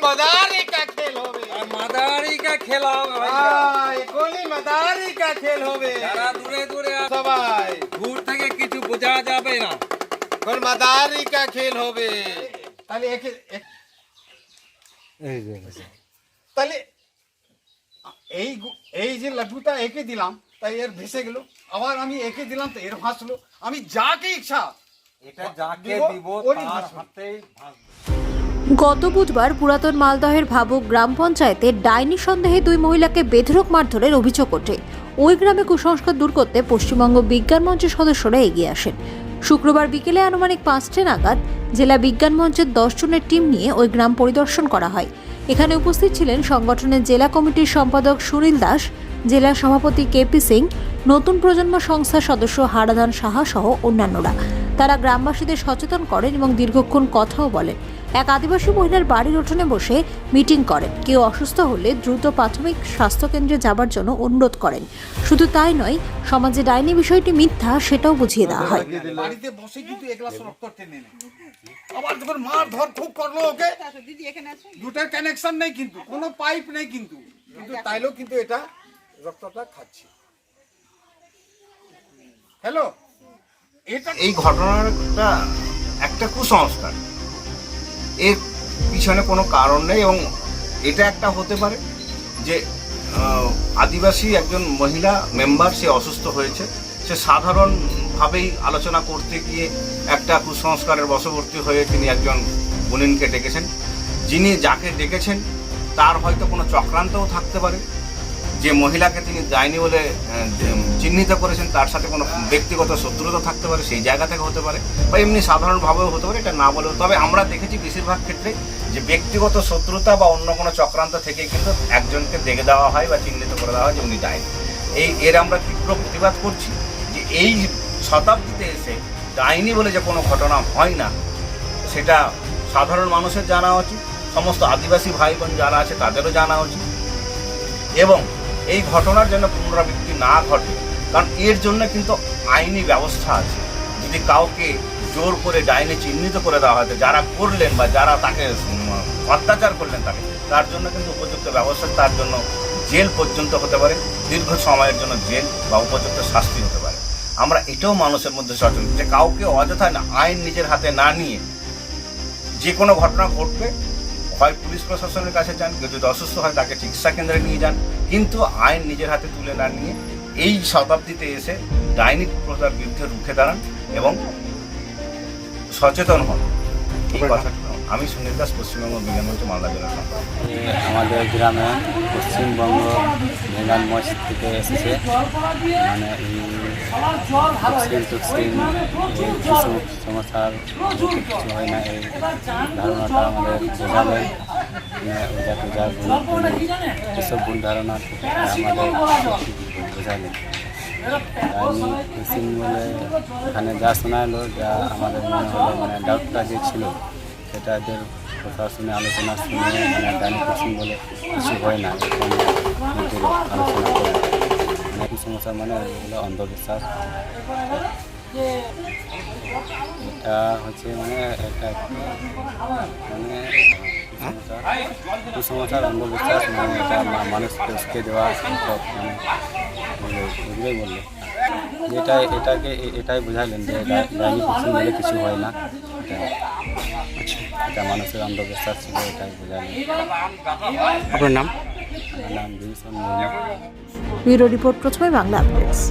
मदारी का खेल होवे আর মাদারি কা খেলা হবে ভাইয়া हाँ, ये कोली मदारी का खेल होवे যারা দূরে দূরে আছে, সবাই দূর থেকে কিছু বোঝা যাবে না কোন মাদারি का खेल होवे তাহলে একে এক- তাহলে এই গু- এই যে লাড্ডুটা একে দিলাম তাই এর ভেসে গেল আবার আমি একে দিলাম তো এর ভাসলো আমি যাকে ইচ্ছা এটা যাকে দিব, দিব ওরই তার ভাসবে। হাতেই ভাসবে গত বুধবার পুরাতন মালদহের ভাবুক গ্রাম পঞ্চায়েতে ডাইনি সন্দেহে দুই মহিলাকে বেধরক মারধরের অভিযোগ ওঠে। ওই গ্রামে কুসংস্কার দূর করতে পশ্চিমবঙ্গ বিজ্ঞান মঞ্চের সদস্যরা এগিয়ে আসেন। শুক্রবার বিকেলে আনুমানিক পাঁচটা নাগাদ জেলা বিজ্ঞান মঞ্চের জনের টিম নিয়ে ওই গ্রাম পরিদর্শন করা হয়। এখানে উপস্থিত ছিলেন সংগঠনের জেলা কমিটির সম্পাদক সুনীল দাস, জেলা সভাপতি কেপি সিং, নতুন প্রজন্ম সংস্থার সদস্য হারাদান সাহা সহ অন্যান্যরা। তারা গ্রামবাসীদের সচেতন করেন এবং দীর্ঘক্ষণ কথাও বলেন। এক আদিবাসী মহিলার বাড়ির উঠোনে বসে মিটিং করেন। কেউ অসুস্থ হলে দ্রুত প্রাথমিক স্বাস্থ্যকেন্দ্রে যাবার জন্য অনুরোধ করেন। শুধু তাই নয় সমাজে ডাইনি বিষয়টি মিথ্যা সেটাও বুঝিয়ে দেওয়া হয়। বাড়িতে বসে কিন্তু এক গ্লাস রক্ত টেনে আবার যখন মার ধর খুব করল ওকে দুটার কানেকশন নেই কিন্তু কোনো পাইপ নেই কিন্তু। কিন্তু তাইলেও কিন্তু এটা রক্তটা খাচ্ছে। হ্যালো এটা এই ঘটনাটা একটা কুসংস্কার। এর পিছনে কোনো কারণ নেই এবং এটা একটা হতে পারে যে আদিবাসী একজন মহিলা মেম্বার, সে অসুস্থ হয়েছে। সে সাধারণভাবেই আলোচনা করতে গিয়ে একটা কুসংস্কারের বশবর্তী হয়ে তিনি একজন গুণিনকে ডেকেছেন। যিনি যাকে ডেকেছেন, তার হয়তো কোনো চক্রান্তও থাকতে পারে। যে মহিলাকে তিনি যায়নি বলে চিহ্নিত করেছেন, তার সাথে কোনো ব্যক্তিগত শত্রুতা থাকতে পারে, সেই জায়গা থেকে হতে পারে, বা এমনি সাধারণভাবেও হতে পারে, এটা না বলেও। তবে আমরা দেখেছি বেশিরভাগ ক্ষেত্রে যে ব্যক্তিগত শত্রুতা বা অন্য কোনো চক্রান্ত থেকে কিন্তু একজনকে দেখে দেওয়া হয় বা চিহ্নিত করে দেওয়া হয় যে উনি যায়নি। এই, এর আমরা তীব্র প্রতিবাদ করছি যে এই শতাব্দীতে এসে ডাইনি বলে যে কোনো ঘটনা হয় না, সেটা সাধারণ মানুষের জানা উচিত, সমস্ত আদিবাসী ভাই বোন যারা আছে তাদেরও জানা উচিত। এবং এই ঘটনার যেন পুনরাবৃত্তি না ঘটে, কারণ এর জন্য কিন্তু আইনি ব্যবস্থা আছে। যদি কাউকে জোর করে ডাইনি চিহ্নিত করে দেওয়া হয়তো যারা করলেন বা যারা তাকে অত্যাচার করলেন তাকে, তার জন্য কিন্তু উপযুক্ত ব্যবস্থা, তার জন্য জেল পর্যন্ত হতে পারে, দীর্ঘ সময়ের জন্য জেল বা উপযুক্ত শাস্তি হতে পারে। আমরা এটাও মানুষের মধ্যে সচেতন যে কাউকে অযথা আইন নিজের হাতে না নিয়ে যে কোনো ঘটনা ঘটবে হয় পুলিশ প্রশাসনের কাছে যান, কেউ যদি অসুস্থ হয় তাকে চিকিৎসা কেন্দ্রে নিয়ে যান। কিন্তু আইন নিজের হাতে তুলে না নিয়ে এই শতাব্দীতে এসে ডাইনিক প্রথার বিরুদ্ধে রুখে দাঁড়ান এবং সচেতন হন। এই আমি সুনীল দাস, পশ্চিমবঙ্গ বিজ্ঞান মঞ্চ মালদা। এ আমাদের গ্রামে পশ্চিমবঙ্গ ভেগান মঞ্চ থেকে এসেছে। মানে টক্সিন কিছু সমস্যার কিছু হয় না এই ধারণাটা আমাদের মানে ওজা টুজা গুণ এসব ভুল ধারণা আমাদের বোঝালেন ডাইনি বলে এখানে যা শোনা এলো যা আমাদের মনে হলো মানে ডাউটটা যে ছিল সেটা এদের কথা শুনে আলোচনা শুনে মানে ডাইনি টক্সিন বলে কিছু হয় না। আলোচনা মানে কুসংস্কার মানে এগুলো অন্ধবিশ্বাস। এটা হচ্ছে মানে একটা মানে কুসংস্কার অন্ধবিশ্বাস মানে এটা মানুষকে উস্কে দেওয়া মানে এগুলোই বলল। যেটা এটাকে এটাই বোঝালেন যে ডাইনি কুসুম বলে কিছু হয় না। এটা আচ্ছা এটা মানুষের অন্ধবিশ্বাস ছিল এটাই বোঝালেন আপনার নাম? আমার নাম মুর্মু ব্যুরো রিপোর্ট প্রথমে বাংলা আপডেটস।